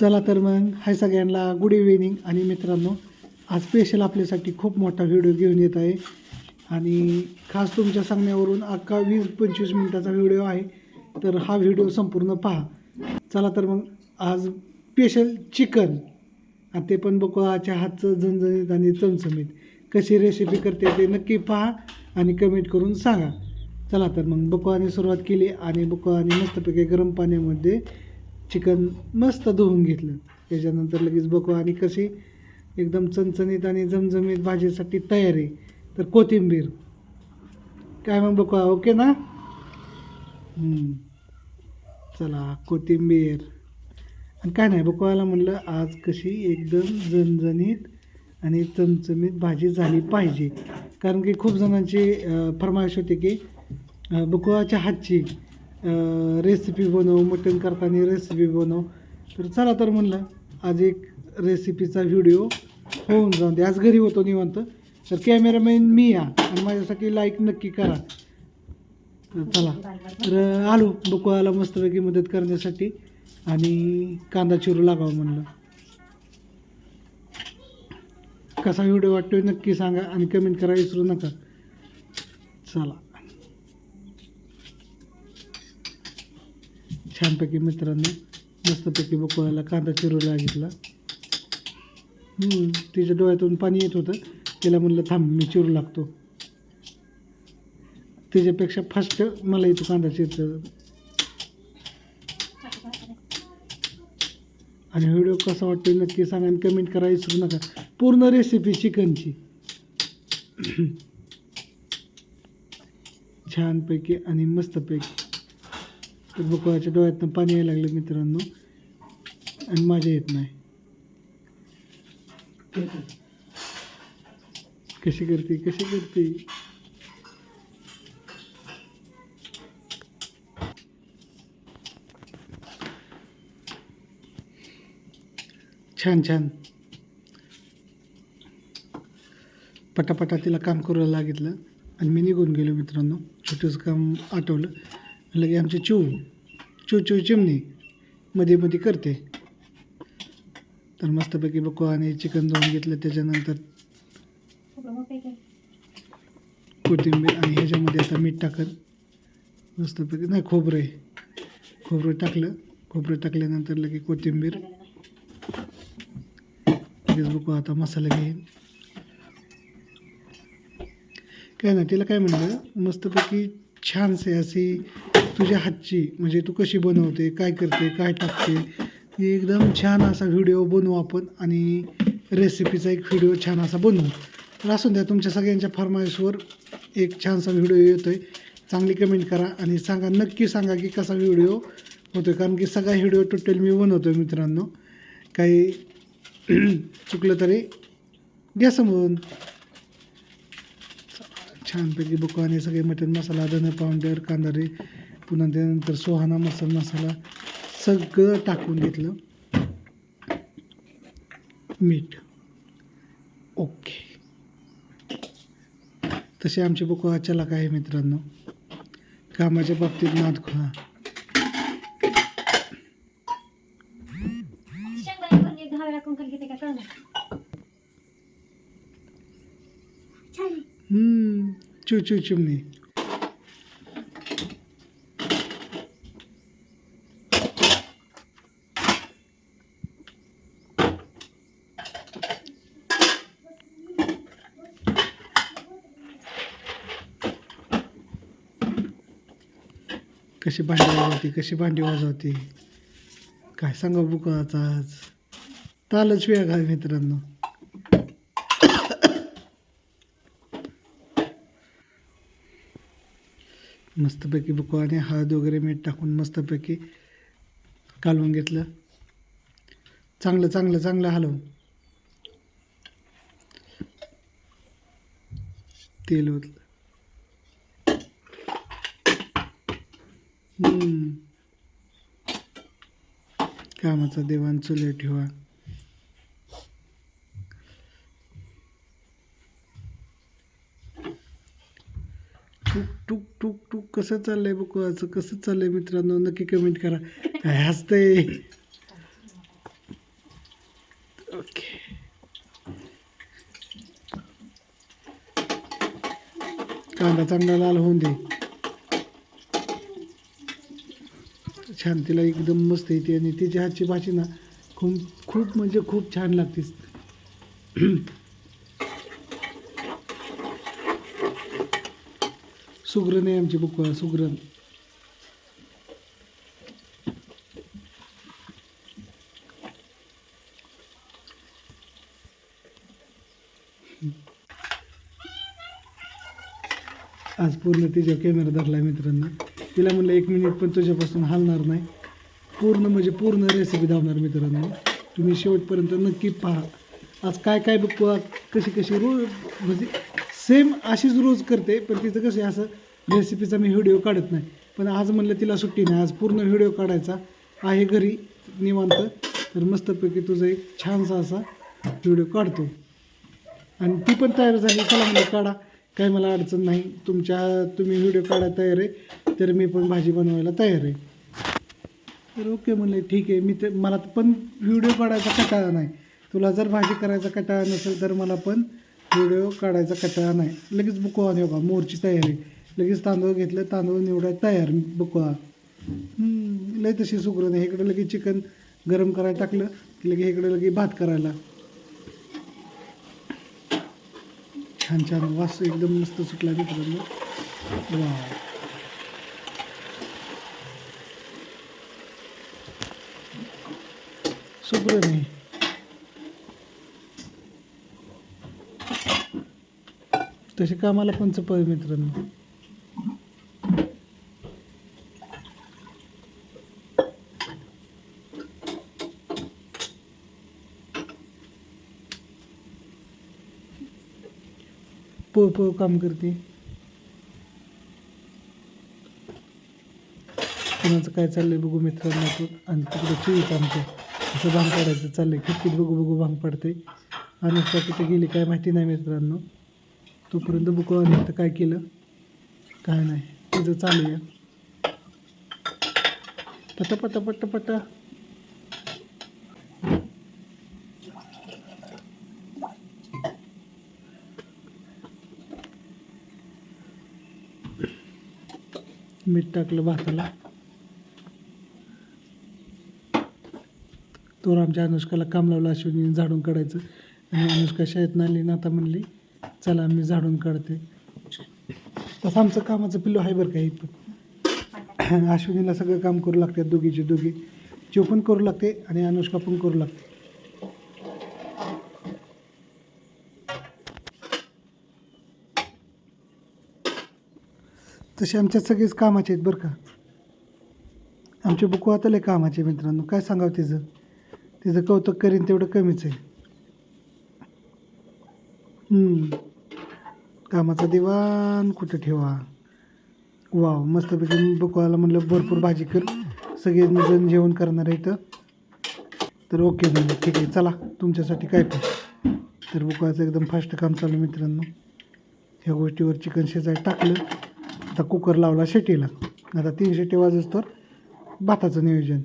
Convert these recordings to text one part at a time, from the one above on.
चला तर मग हाय सगळ्यांना गुड इव्हिनिंग आणि मित्रांनो आज स्पेशल आपल्यासाठी खूप मोठा व्हिडिओ घेऊन येत आहे. आणि खास तुमच्या सांगण्यावरून अख्खा वीस पंचवीस मिनिटाचा व्हिडिओ आहे. तर हा व्हिडिओ संपूर्ण पहा. चला तर मग आज स्पेशल चिकन आणि ते पण बकुळाच्या हातचं झणझणीत आणि चमचमीत. कशी रेसिपी करते ते नक्की पहा आणि कमेंट करून सांगा. चला तर मग बकुळाने सुरुवात केली आणि बकुळाने मस्तपैकी गरम पाण्यामध्ये चिकन मस्त धुवून घेतलं. त्याच्यानंतर लगेच बघू आणि कशी एकदम चणचणीत आणि जमजमीत भाजीसाठी तयार आहे. तर कोथिंबीर. काय मग बघू ओके ना? चला कोथिंबीर. आणि काय नाही बकुळाला म्हणलं आज कशी एकदम जणजणीत आणि चमचमीत भाजी झाली पाहिजे. कारण की खूप जणांची फरमाईश होती की अं, बकुळाच्या हातची रेसिपी बनव मटण करताना रेसिपी बनव. तर चला तर म्हणलं आज एक रेसिपीचा व्हिडिओ होऊन जाऊन दे. आज घरी होतो निवांत. तर कॅमेरामॅन मी या. आणि माझ्यासाठी लाईक नक्की करा. तर चला. तर आलो. बकुळाला मस्तपैकी मदत करण्यासाठी. आणि कांदा चिरू लागावं म्हणलं. कसा व्हिडिओ वाटतोय नक्की सांगा आणि कमेंट करा विसरू नका. चला. छानपैकी मित्रांनी मस्तपैकी बकुळाला कांदा चिरू लागितला तिच्या डोळ्यातून पाणी येत होतं. तिला म्हणलं थांब मी चिरू लागतो. त्याच्यापेक्षा फास्ट मला येतो कांदा चिरतं. आणि व्हिडिओ कसा वाटतो नक्की सांगा आणि कमेंट करा विसरू नका. पूर्ण रेसिपी चिकनची. छानपैकी आणि मस्तपैकी. तर बकुळाच्या डोळ्यातनं पाणी यायला लागलं मित्रांनो. आणि माझ्या येत नाही. कशी करते कशी करते? छान छान. पटापटा तिला काम करू लागितलं. आणि मी निघून गेलो मित्रांनो. छोटंसं काम आठवलं. लगे आमचे चिव चिव चिमणी मध्ये मध्ये करते. तर मस्तपैकी बघू, आणि चिकन धुवून घेतलं, त्याच्यानंतर कोथिंबीर आणि ह्याच्यामध्ये आता मीठ टाकत मस्तपैकी, नाही, खोबरं खोबरं टाकलं. खोबरं टाकल्यानंतर लगे कोथिंबीर. बघू, आता मसाला घेईन. काय ना, तिला काय म्हणलं, मस्तपैकी छानसे अशी तुझ्या हातची म्हणजे तू कशी बनवते काय करते काय टाकते एकदम छान असा व्हिडिओ बनवू आपण आणि रेसिपीचा एक व्हिडिओ छान असा बनवू. तर असून द्या तुमच्या सगळ्यांच्या फरमाईशवर एक छानसा व्हिडिओ येतो आहे चांगली कमेंट करा आणि सांगा नक्की सांगा की कसा व्हिडिओ होतो कारण की सगळा व्हिडिओ टोटल मी बनवतो आहे मित्रांनो. काही चुकलं तरी घ्या समजून छानपैकी बुको आणि सगळे मटन मसाला धन पावडर कांदारे पुन्हा त्यानंतर सोहाना मसाला मसाला सगळं टाकून घेतलं. मीठ. ओके. तसे आमचे बुको चला काय मित्रांनो. कामाच्या बाबतीत नाद खोळा. चू चू चिमणी दहा वेळा कोण खाली घेते का कळलं छान हम्म, चू चू चिमणी कशी भांडी वाजवती कशी भांडी वाजवती? काय सांगा बुकाचा आज? तालच वेळ घाल मित्रांनो. मस्तपैकी बुको आणि हळद वगैरे मीठ टाकून मस्तपैकी कालवून घेतलं. चांगलं चांगलं चांगलं हलव तेल होतं कामाचा देवान चुले ठेवा. टुक टुक टुक टुक कसं चाललंय बघू असं कसं चाललंय मित्रांनो? नक्की कमेंट करा. काय हसतंय? ओके कांदा चांगला लाल होऊन दे. छान तिला एकदम मस्त येते आणि तिच्या हातची भाषी ना खूप खूप म्हणजे खूप छान लागते. सुगरण आहे आमची बुक सुगरण. आज पूर्ण तिच्या कॅमेरा धरला मित्रांनो. तिला म्हणलं एक मिनिट पण तुझ्यापासून हलणार नाही. पूर्ण म्हणजे पूर्ण रेसिपी धावणार मित्रांनो. तुम्ही शेवटपर्यंत नक्की पहा. आज काय काय बघू कशी कशी रोज म्हणजे सेम अशीच रोज करते पण तिचं कसं आहे असं रेसिपीचा मी व्हिडिओ काढत नाही. पण आज म्हणलं तिला सुट्टी नाही. आज पूर्ण व्हिडिओ काढायचा आहे घरी निवांत. तर मस्तपैकी तुझा एक छानसा असा व्हिडिओ काढतो. आणि ती पण तयार झाली. चला म्हणलं काढा. काही मला अडचण नाही. तुमच्या तुम्ही व्हिडिओ काढायला तयार आहे तर मी पण भाजी बनवायला तयार आहे. तर ओके म्हणले ठीक आहे. मी ते मला पण व्हिडिओ काढायचा कटाळा नाही. तुला जर भाजी करायचा कटाळा नसेल तर मला पण व्हिडिओ काढायचा कटाळा नाही. लगेच बुकवा देऊ का मोरची तयारी लगेच तांदूळ घेतलं तांदूळ निवडाय तयार बुकवा. लय तशी सुकरं नाही. इकडे लगेच चिकन गरम करायला टाकलं की लगे इकडे लगे भात करायला. छान छान. वास एकदम मस्त सुटला मित्रांनो वा शुभ्र नाही तसे कामाला पण चपळ मित्रांनो. पळ पळ काम करते. कुणाचं काय चाललंय बघू मित्रांनो आपण आणि तिकडे चिवीच आमच्या असं भांग पाडायचं चाललंय. खिडकीत बघू बघू भांग पडते आणि कुठे गेली काय माहिती नाही मित्रांनो. तोपर्यंत बुकू आणि तर काय केलं काय नाही. तिथं चालू या पटा पटा मीठ टाकलं भाताला. तर आमच्या अनुष्काला काम लावलं अश्विनी झाडून काढायचं. आणि अनुष्का शाळेत आली ना आता म्हणली चला मी झाडून काढते. तसं आमचं कामाचं पिल्लू आहे बरं काही पण अश्विनीला सगळं काम करू लागतात दोघीचे दोघी. जीव पण करू लागते आणि अनुष्का पण करू लागते. तसे आमच्या सगळेच कामाचे आहेत बरं का. आमचे बुकू आता लय कामाचे मित्रांनो. काय सांगावं तिचं? तिचं कौतुक करीन तेवढं कमीच आहे. कामाचा दिवाण कुठं ठेवा? वाव मस्तपैकी बुकवाला म्हणलं भरपूर भाजी कर. सगळेजण जेवण करणार आहे इथं तर ओके म्हणजे ठीक आहे. चला तुमच्यासाठी काय पण. तर बुकवाचं एकदम फास्ट काम चालू मित्रांनो. ह्या गोष्टीवर चिकन शेजारी टाकलं. आता कुकर लावला शेटीला. आता तीन शेटी वाजच तर भाताचं नियोजन.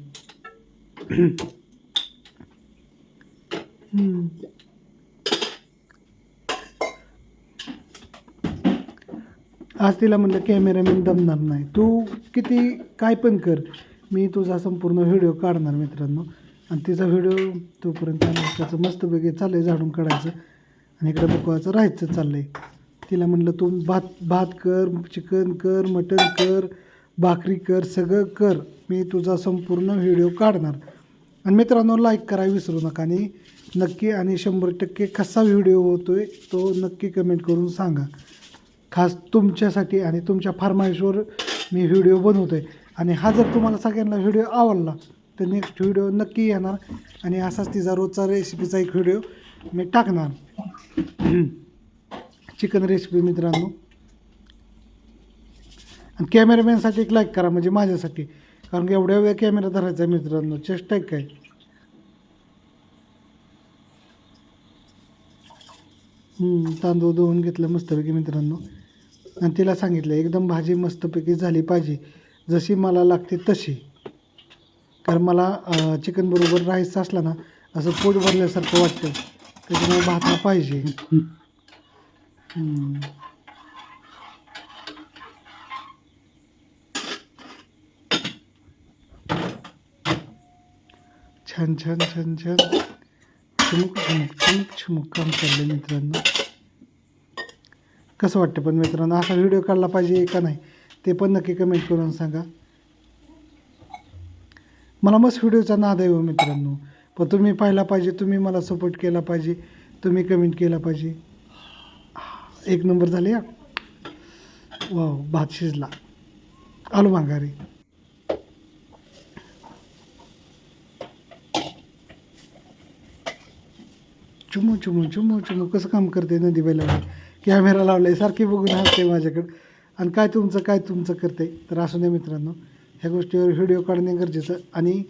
आज तिला म्हणलं कॅमेरामॅन दमणार नाही. तू किती काय पण कर. मी तुझा संपूर्ण व्हिडिओ काढणार मित्रांनो. आणि तिचा व्हिडिओ तोपर्यंत त्याचं मस्तपैकी चाललं आहे झाडून काढायचं. आणि इकडं बकवायचं राहायचं चाललं आहे तिला म्हणलं तू भात भात कर चिकन कर मटन कर भाकरी कर सगळं कर. मी तुझा संपूर्ण व्हिडिओ काढणार. आणि मित्रांनो लाईक करायला विसरू नका. आणि नक्की आणि शंभर टक्के कसा व्हिडिओ होतो आहे तो नक्की कमेंट करून सांगा. खास तुमच्यासाठी आणि तुमच्या फार्माईशवर मी व्हिडिओ बनवतो आहे आणि हा जर तुम्हाला सगळ्यांना व्हिडिओ आवडला तर नेक्स्ट व्हिडिओ नक्की येणार. आणि असाच तिचा रोजचा रेसिपीचा एक व्हिडिओ मी टाकणार. चिकन रेसिपी मित्रांनो. आणि कॅमेरामॅनसाठी एक लाईक करा म्हणजे माझ्यासाठी. कारण की एवढ्या वेळ कॅमेरा धरायचा आहे मित्रांनो. चेष्टा आहे. काय तांदूळ धुवून घेतलं मस्तपैकी मित्रांनो. आणि तिला सांगितलं एकदम भाजी मस्तपैकी झाली पाहिजे. जशी मला लागते तशी. कारण मला चिकनबरोबर चिकन बरोबर राईस असला ना असं पोट भरल्यासारखं वाटतं. त्याच्यामुळे भात पाहिजे. छान छान छान छान छमुक छमुक छमुक छमुक काम चाललं मित्रांनो कसं वाटतं पण मित्रांनो? असा व्हिडिओ काढला पाहिजे का नाही? ते पण नक्की कमेंट करून सांगा. मला मस्त व्हिडिओचा नाद आहे हो मित्रांनो. पण तुम्ही पाहिला पाहिजे तुम्ही मला सपोर्ट केला पाहिजे तुम्ही कमेंट केला पाहिजे. एक नंबर झाले या वाव भात शिजला. आलो माघारी चुमू चुमू चुमू चुमू. कसं काम करते नदी बैलावर कॅमेरा लावलाय सारखी बघून हसते माझ्याकडं. आणि काय तुमचं काय तुमचं करते? तर असू द्या मित्रांनो ह्या गोष्टीवर व्हिडिओ काढणे गरजेचं. आणि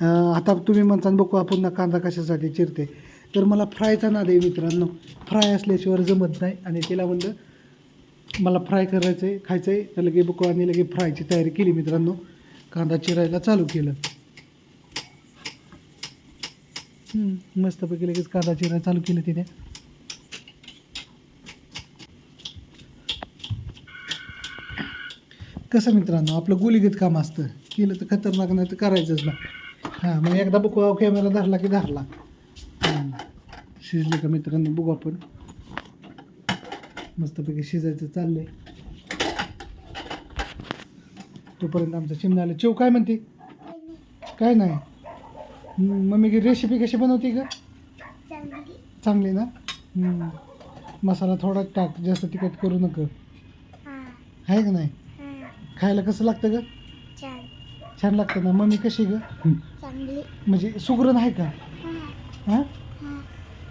आता तुम्ही म्हणता बघू आपण कांदा कशासाठी चिरते? तर मला फ्रायचा नाद आहे मित्रांनो. फ्राय असल्याशिवाय जमत नाही. आणि तिला म्हणलं मला फ्राय करायचं आहे खायचं आहे तर लगे बघू आणि लगे फ्रायची तयारी केली मित्रांनो. कांदा चिरायला चालू केलं. मस्तपैकी लगेच कांदा चिरायला चालू केलं तिने. कसं मित्रांनो आपलं गोलीगत काम असतं. केलं तर खतरनाक नाही तर करायचंच ना हां मग एकदा बघू कॅमेरा धरला की धरला. शिजले का मित्रांनो बघू आपण. मस्तपैकी शिजायचं चाललंय. तोपर्यंत आमचं आलं चिव काय म्हणते? काय नाही. मम्मी रेसिपी कशी बनवते का चांगली. ना. मसाला थोडा टाक जास्त तिखट करू नका. हां. आहे का नाही? खायला कसं लागतं ग? छान. लागतं ना? मम्मी कशी ग? म्हणजे सुगरण आहे का? हां?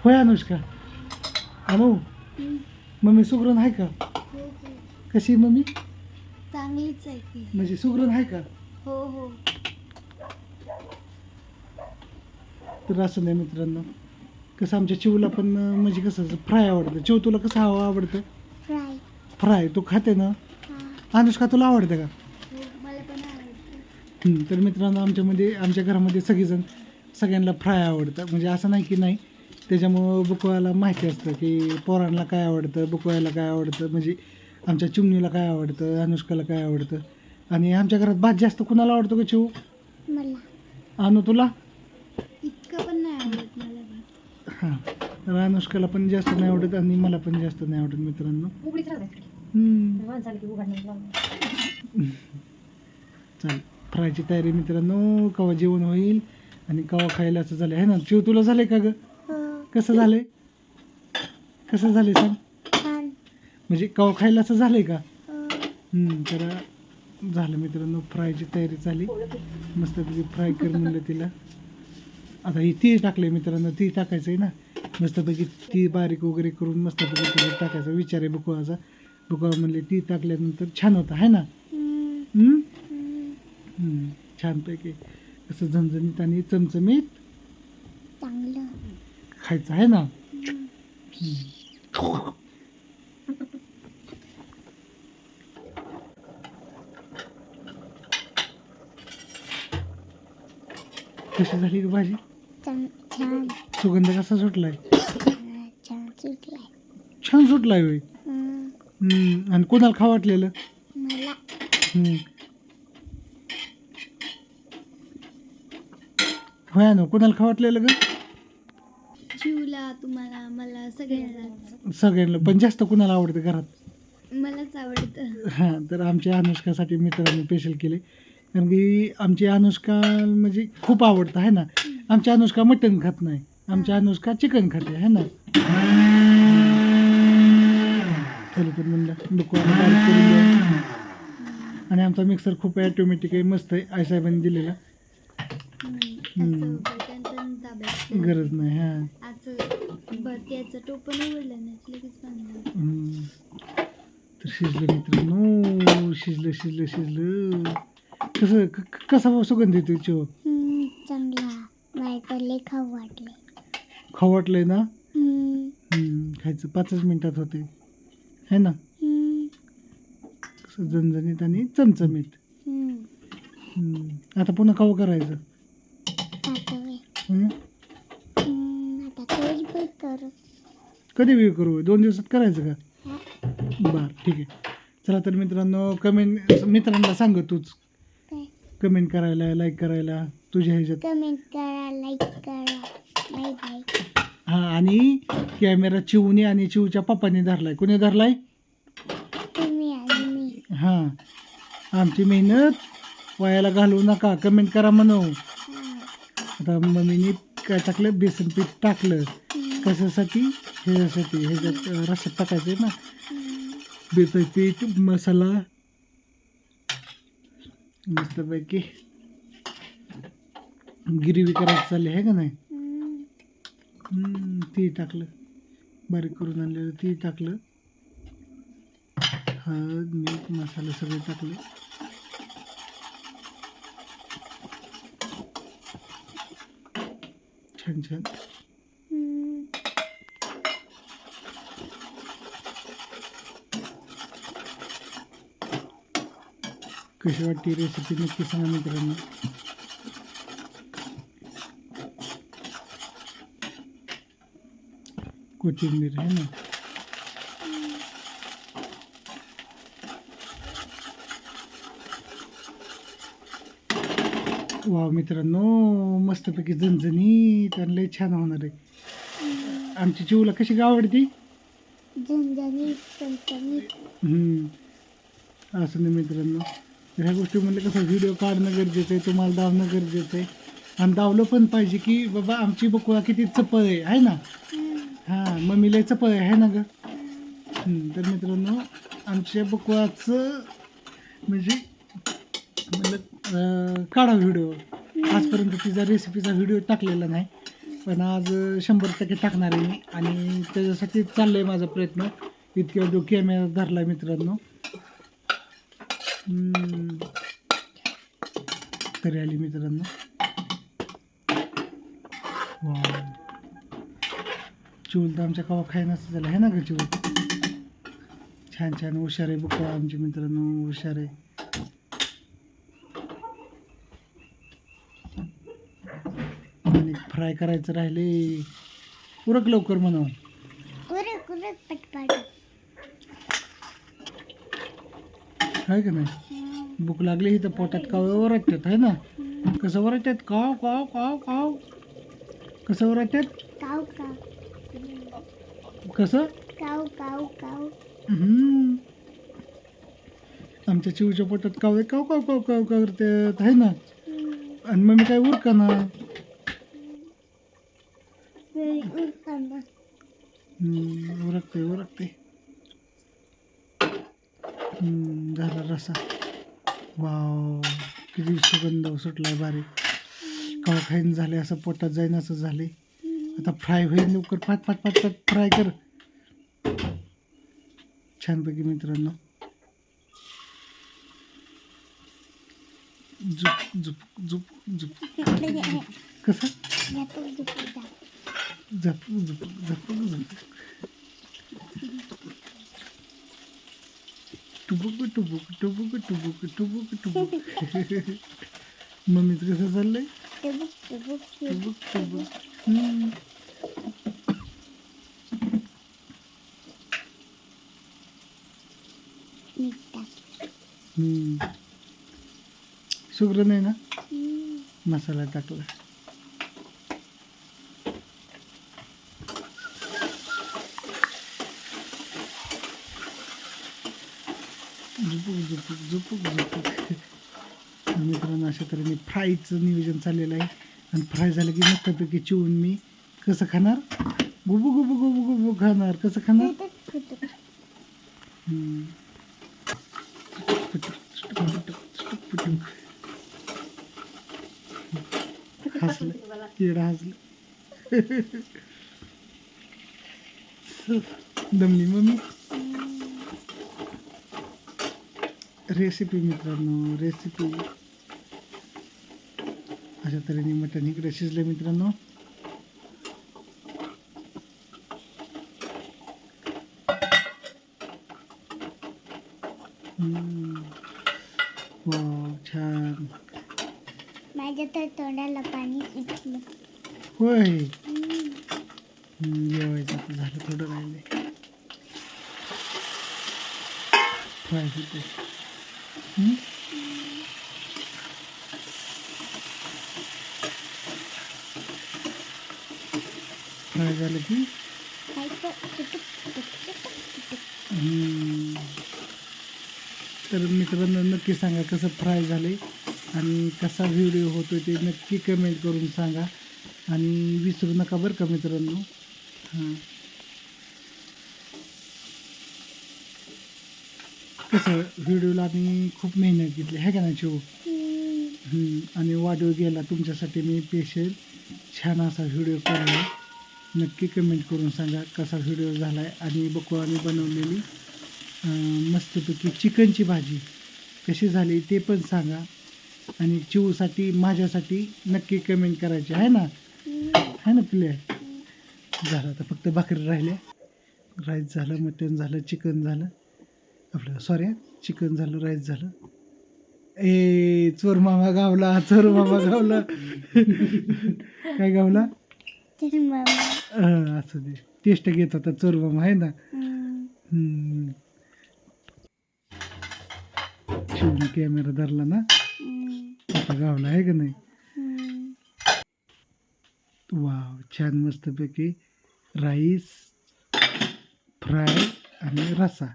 होय अनुष्का? अनु मम्मी सुगरण आहे का? कशी मम्मी? चांगलीच आहे की म्हणजे सुगरण आहे का? हो हो. तर असं नाही मित्रांनो. कसं आमच्या चिवला पण म्हणजे कसं फ्राय आवडतं. चिव तुला कसं हवं आवडतं? फ्राय. फ्राय. तू खाते ना? अनुष्का तुला आवडतं का? मला पण आवडतं. हं, तर मित्रांनो आमच्यामध्ये आमच्या घरामध्ये सगळेजण सगळ्यांना फ्राय आवडतं. म्हणजे असं नाही की नाही त्याच्यामुळं बुकवायला माहिती असतं की पोरांना काय आवडतं बुकवायला काय आवडतं म्हणजे आमच्या चिमणीला काय आवडतं अनुष्काला काय आवडतं? आणि आमच्या घरात भात जास्त कुणाला आवडतो का चिव मला. अनु तुला? इतकं पण नाही आवडत मला हां. तर अनुष्काला पण जास्त नाही आवडत आणि मला पण जास्त नाही आवडत मित्रांनो. हं, चालेल. फ्रायची तयारी मित्रांनो कवा जेवण होईल आणि कवा खायला असं झालं आहे ना? चिव तुला झालंय का ग? कसं झालंय? कसं झालंय सांग? म्हणजे कवा खायला असं झालंय का? हम्म, तर झालं मित्रांनो फ्रायची तयारी झाली मस्तपैकी फ्राय कर म्हणलं तिला. आता ही ती टाकले मित्रांनो ती टाकायचं आहे ना मस्तपैकी ती बारीक वगैरे करून मस्तपैकी तिला टाकायचा. विचार आहे बुकवाचा. बुकवा म्हणले ती टाकल्यानंतर छान होतं आहे ना? हम्म? हम्म, छानपैकी. असं झणझणीत आणि चमचमीत खायचं आहे ना? कशी झाली भाजी? छान सुगंध कसा सुटलाय? छान सुटलाय. छान सुटलाय होय. आणि कोणाला खा वाटलेलं. होय ना कोणाला खा वाटलेलं ग? तुम्हाला मला सगळ्यांना सगळ्यांना पण जास्त कुणाला आवडतं घरात? मलाच आवडतं. हां तर आमच्या अनुष्कासाठी मित्रांनी स्पेशल केले. कारण की आमची अनुष्का म्हणजे खूप आवडतं आहे ना? आमची अनुष्का मटण खात नाही. आमची अनुष्का चिकन खाते आहे ना? चला तर म्हणलं नको आता बारीक करून द्या. आणि आमचा मिक्सर खूप ॲटोमॅटिक आहे मस्त आहे आईसाहेबांनी दिलेला. हम्म. गरज नाही हां. असं बरत्याचं टोपण उघडलं नाही लगेच बांधलं हम्म. तर शिजलं मित्रांनो शिजलं शिजलं शिजलं. कसं क- क- कसा भाऊ सुगंध येतो चिव चांगला. खाऊ वाटले खाऊ वाटलंय ना? हम्म, खायचं पाचच मिनिटात होते है ना? कसं झणझणीत आणि चमचमीत. हम्म. आता पुन्हा खाऊ करायचं हं? आता काही पण कर कधी वेळ करू? दोन दिवसात करायचं का? बरं ठीक आहे. चला तर मित्रांनो कमेंट मित्रांना सांग तूच. कमेंट करायला लाईक करायला तुझ्या ह्याच्यात. कमेंट करा लाईक करा. बाय बाय हा आणि कॅमेरा चिवने आणि चिवच्या पप्पाने धरलाय. कोणी धरलाय? तुम्ही आणि मी. हा. आमची मेहनत. वायाला घालवू नका. कमेंट करा म्हणू हा. आता मम्मीने काय टाकलं बेसन पीठ टाकलं. कशासाठी? ह्याच्यासाठी ह्याच्यात अं, टाकायचं आहे ना? हम्म. बेसन पीठ मसाला. मस्तपैकी. गिरवी करायची चालली आहे का नाही? ती टाकलं. बारीक करून आणलेलं ती टाकलं. हळद मीठ मसाला सगळे टाकलं. छान छान हम्म. कशी वाटते रेसिपी नक्की सांगा मित्रांनो. कोथिंबीर आहे ना. वा मित्रांनो मस्तपैकी झणझणीत आणि लय छान होणार आहे. आमची चिवला कशी काय आवडती? झणझणीत. असं नाही मित्रांनो. तर ह्या गोष्टी म्हणलं कसं व्हिडिओ काढणं गरजेचं आहे तुम्हाला धावणं गरजेचं आहे. आणि धावलं पण पाहिजे की बाबा आमची बकुळा किती चपळ आहे आहे ना? हां मम्मीला चपळ आहे ना ग? तर मित्रांनो आमच्या बकुळाचं म्हणजे म्हणलं काढा व्हिडिओ आजपर्यंत तिचा रेसिपीचा व्हिडिओ टाकलेला नाही पण आज शंभर टक्के टाकणार आहे मी. आणि त्याच्यासाठी चाललं आहे माझा प्रयत्न. इतक्या जो कॅमेरा धरला मित्रांनो तरी आली मित्रांनो. वा चिवल तर आमच्या कवा खाय नसतं झालं. आहे ना का चिवल छान छान. हुशार आहे बघा आमचे मित्रांनो. हुशार आहे. आणि फ्राय करायचं राहिले. उरक लवकर म्हणावं उरक उरक पटपट. आहे का नाही? भूक लागली तर पोटात काव ओरडतात आहे ना? कसं ओरडतात? काव काव काव काव. कसं ओरडतात? काव काव. कसं? काव काव काव. हम्म. आमच्या चिवच्या पोटात काव काव काव काव काव करतात आहे ना. आणि मग मी काय उरका ना उरकते उरकते झाला रसा. वाव किती सुगंध सुटलाय बारीक. कवा खाईन झाले असं पोटात जाईन असं झाले. आता फ्राय होईल लवकर. पाच पाच पाच पाच फ्राय कर. छानपैकी मित्रांनो. झुप झुप झुप झुप. कसं? झपक झपक झपक झपक टुबुक टुबुक टुबुक टुबुक टुबुक टुबुक मम्मीचं कसं चाललंय? टुबुक टुबुक नाही ना? मसाला टाकला. झुपूक झुपूक झुपूक. मित्रांनो अशा तऱ्हेने फ्रायचं नियोजन चाललेलं आहे. आणि फ्राय झालं की मस्तपैकी चिवून मी कसं खाणार? गुबू गुबू गुबू गुबू खाणार. कसं खाणार. हसलं. येडा हसलं. दमली मम्मी. रेसिपी मित्रांनो रेसिपी अशा तऱ्हेने मटण इकडे शिजले मित्रांनो हम्म. वाव छान माझ्या तर तोंडाला पाणी सुटलं होय हम्म, जेवायचं आता झालं थोडं राहिले फ्राय होते हम्म? फ्राय झालं की. तर मित्रांनो नक्की सांगा कसं फ्राय झाले आणि कसा व्हिडिओ होतो ते नक्की कमेंट करून सांगा. आणि विसरू नका बरं का मित्रांनो? हां. कसं व्हिडिओला आम्ही खूप मेहनत घेतली आहे का हम्म. हम्म, आणि वाढीव गेला तुमच्यासाठी मी स्पेशल छान असा व्हिडिओ केला. नक्की कमेंट करून सांगा कसा व्हिडिओ झाला आहे आणि बकुळाने बनवलेली मस्तपैकी चिकनची भाजी कशी झाली ते पण सांगा. आणि चिवसाठी माझ्यासाठी नक्की कमेंट करायची. आहे ना. आहे ना पिल्या झालं आता फक्त भाकरी राहिल्या. राईस झालं मटण झालं चिकन झालं. आपलं सॉरी चिकन झालं राईस झालं. ए चोर मामा गावला चोर मामा गावला. काय गावला? असं दे. टेस्ट घेत होता चोर मामा आहे ना? हम्म. शिवने कॅमेरा धरला ना. आता गावला आहे का नाही. वाव छान मस्तपैकी राईस फ्राय आणि रसा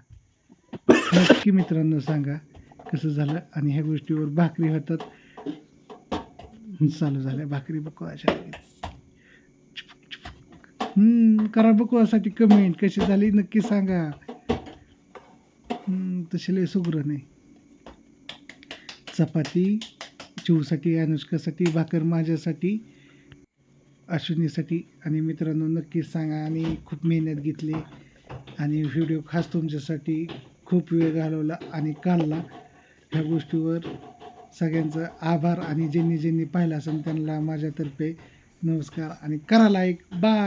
नक्की मित्रांनो सांगा कसं झालं आणि ह्या गोष्टीवर भाकरी होतात. चालू झाल्या भाकरी बकवाच्या हम्म, करा बकवासाठी कमेंट कशी झाली नक्की सांगा. तशी लय सुग्र नाही. चपाती चिवसाठी अनुष्कासाठी भाकर माझ्यासाठी अश्विनीसाठी. आणि मित्रांनो नक्कीच सांगा. आणि खूप मेहनत घेतली. आणि व्हिडिओ खास तुमच्यासाठी खूप वेळ घालवला आणि काढला. ह्या गोष्टीवर सगळ्यांचं आभार. आणि ज्यांनी ज्यांनी पाहिलं असेल त्यांना माझ्यातर्फे नमस्कार. आणि करा लाईक बाय